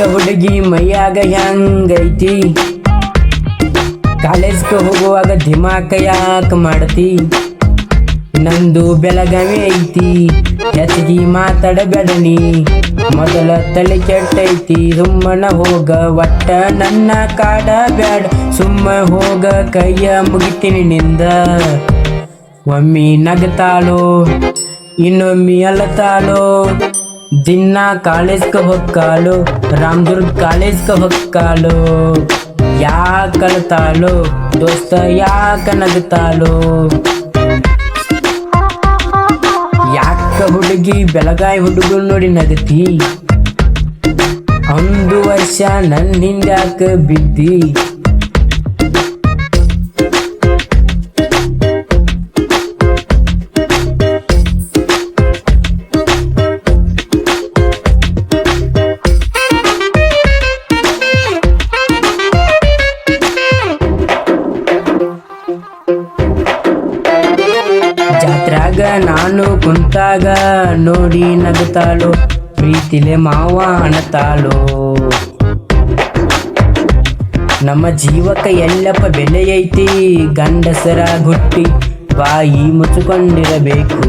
ಹುಡುಗಿ ಮೈಯಾಗ ಹೆಂಗೈತಿ ಕಾಲೇಜ್ಗೆ ಹೋಗುವಾಗ ದಿಮಾಕ ಯಾಕೆ ಮಾಡ್ತಿ? ನಂದು ಬೆಳಗಾವಿ ಐತಿ, ಹೆಚ್ಚಿಗೆ ಮಾತಾಡಬೇಡನಿ. ಮೊದಲ ತಲೆ ಕೆಟ್ಟೈತಿ, ಸುಮ್ಮನ ಹೋಗ, ಒಟ್ಟ ನನ್ನ ಕಾಡ ಬ್ಯಾಡ. ಸುಮ್ಮ ಹೋಗ, ಕೈಯ ಮುಗಿತೀನಿ ನಿಂದ. ಒಮ್ಮಿ ನಗತಾಳೋ, ಇನ್ನೊಮ್ಮಿ ಅಲತಾಳೋ. ದಿನ ಕಾಲೇಜ್ಗೆ ಹೊಕ್ಕಾಳು ರಾಮದುರ್ಗ್ ಕಾಲೇಜ್ಗೆ ಹೊಕ್ಕಾಲು. ಯಾಕ ಅಳತಾಳೋ ದೋಸ್ತ ಯಾಕ ನಗತಾಳೋ ಯಾಕ ಹುಡುಗಿ ಬೆಳಗಾಯಿ ಹುಡುಗರು ನೋಡಿ ನಗತಿ? ಒಂದು ವರ್ಷ ನನ್ನ ಹಿಂದ್ಯಾಕ ಬಿದ್ದಿ? ಜಾತ್ರಾಗ ನಾನು ಕುಂತಾಗ ನೋಡಿ ನಗುತ್ತಾಳು, ಪ್ರೀತಿಲೆ ಮಾವ ಅಣತಾಳು. ನಮ್ಮ ಜೀವಕ ಎಲ್ಲಪ್ಪ ಬೆಲೆ ಐತಿ, ಗಂಡಸರ ಗುಟ್ಟಿ, ಬಾಯಿ ಮುಚ್ಚಿಕೊಂಡಿರಬೇಕು.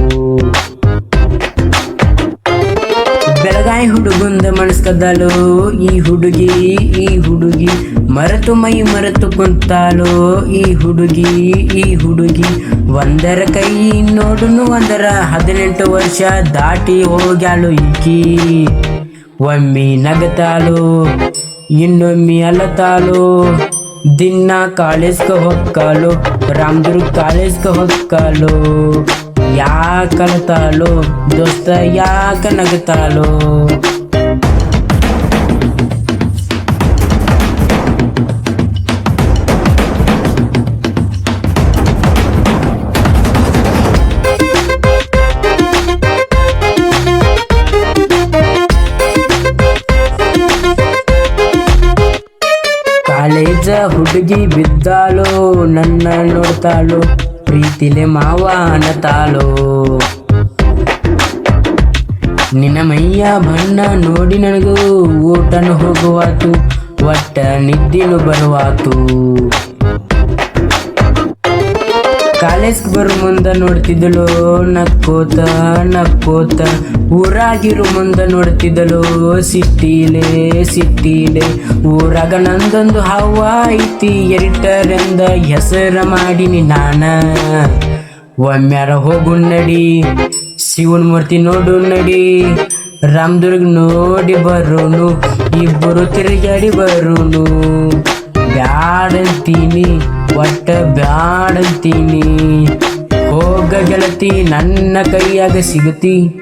ಬೆಳಗಾಯಿ ಹುಡುಗುಂದ ಮನಸ್ಕದಳು ಈ ಹುಡುಗಿ ಈ ಹುಡುಗಿ. ಮರೆತು ಮೈ ಮರೆತು ಕುಂತಾಳು? ಈ ಹುಡುಗಿ ಈ ಹುಡುಗಿ. ಒಂದರ ಕೈ ನೋಡುನು, ಒಂದರ ಹದಿನೆಂಟು ವರ್ಷ ದಾಟಿ ಹೋಗ್ಯಾಳು ಈಕಿ. ಒಮ್ಮಿ ನಗತಾಳು, ಇನ್ನೊಮ್ಮಿ ಅಲತಾಳು. ದಿನ ಕಾಲೇಜ್ಗೆ ಹೊಕ್ಕಾಳು, ರಾಮದುರ್ಗ ಕಾಲೇಜ್ಗೆ ಹೊಕ್ಕಾಳು. ಯಾಕಲತಾಳು ದೋಸ್ತ, ಯಾಕ ನಗತಾಳು? ಕಾಲೇಜ ಹುಡುಗಿ ಬಿದ್ದಾಳು, ನನ್ನ ನೋಡ್ತಾಳು, ಪ್ರೀತಿಲೆ ಮಾವ ಅನ್ನತಾಳು ನಿನ್ನ ಮೈಯ ಬಣ್ಣ ನೋಡಿ ನನಗೂ ಊಟನು ಹೋಗುವಾತು, ಒಟ್ಟ ನಿದ್ದಿನು ಬರುವಾತು. ಕಾಲೇಜ್ಗೆ ಬರೋ ಮುಂದೆ ನೋಡ್ತಿದ್ದಳು, ನಕ್ಕೋತ ನಕ್ಕೋತ. ಊರಾಗಿರೋ ಮುಂದೆ ನೋಡ್ತಿದ್ದಳು, ಸಿಟ್ಟಿಲೆ ಸಿಟ್ಟಿಲೆ. ಊರಾಗ ನಂದೊಂದು ಹವ ಐತಿ ಎರಿಟರೆಂದ ಹೆಸರ ಮಾಡಿನಿ ನಾನ. ಒಮ್ಮ್ಯಾರ ಹೋಗು ನಡಿ, ಶಿವನ್ ಮೂರ್ತಿ ನೋಡು ನಡಿ. ರಾಮದುರ್ಗ ನೋಡಿ ಬರೋನು ಇಬ್ಬರು ತಿರುಗಾಡಿ ಬರೋನು. ಬ್ಯಾಡಂತೀನಿ. ಒಟ್ಟ ಬ್ಯಾಡಂತೀನಿ. ಹೋಗ ಗೆಳತಿ ನನ್ನ ಕೈಯಾಗ ಸಿಗತಿ.